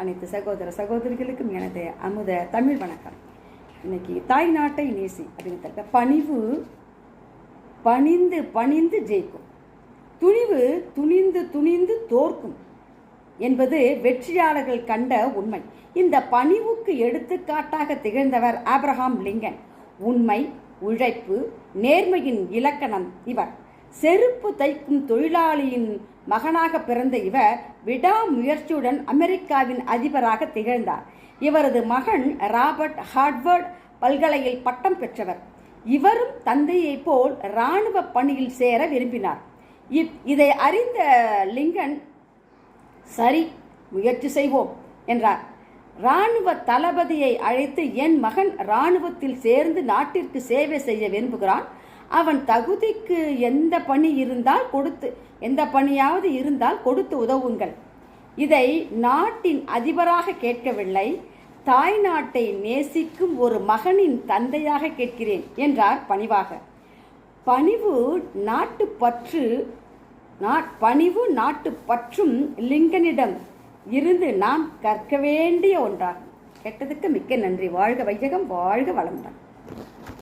அனைத்து சகோதர சகோதரிகளுக்கும் எனது அமுத தமிழ் வணக்கம். இன்னைக்கு தாய் நாட்டை நேசி அப்படின்னு தலைப்ப பணிவு பணிந்து பணிந்து ஜெயிக்கும். துணிவு துணிந்து துணிந்து தோற்கும் என்பது வெற்றியாளர்கள் கண்ட உண்மை. இந்த பணிவுக்கு எடுத்துக்காட்டாக திகழ்ந்தவர் ஆப்ரஹாம் லிங்கன். உண்மை உழைப்பு நேர்மையின் இலக்கணம் இவர். செருப்பு தைக்கும் தொழிலாளியின் மகனாக பிறந்த இவர் விடாமுயற்சியுடன் அமெரிக்காவின் அதிபராக திகழ்ந்தார். இவரது மகன் ராபர்ட் ஹார்ட்வர்ட் பல்கலையில் பட்டம் பெற்றவர். இவரும் தந்தையைப் போல் இராணுவ பணியில் சேர விரும்பினார். இப் இதை அறிந்த லிங்கன் சரி முயற்சி செய்வோம் என்றார். இராணுவ தளபதியை அழைத்து என் மகன் இராணுவத்தில் சேர்ந்து நாட்டிற்கு சேவை செய்ய விரும்புகிறான். அவன் தகுதிக்கு எந்த பணி இருந்தால் கொடுத்து எந்த பணியாவது இருந்தால் கொடுத்து உதவுங்கள். இதை நாட்டின் அதிபராக கேட்கவில்லை தாய் நாட்டை நேசிக்கும் ஒரு மகனின் தந்தையாக கேட்கிறேன் என்றார் பணிவாக. பணிவு நாட்டுப்பற்று நாட் பணிவு நாட்டு பற்றும் லிங்கனிடம் இருந்து நாம் கற்க வேண்டிய ஒன்றாகும். கெட்டதுக்கு மிக்க நன்றி. வாழ்க வையகம் வாழ்க வளமுடன்.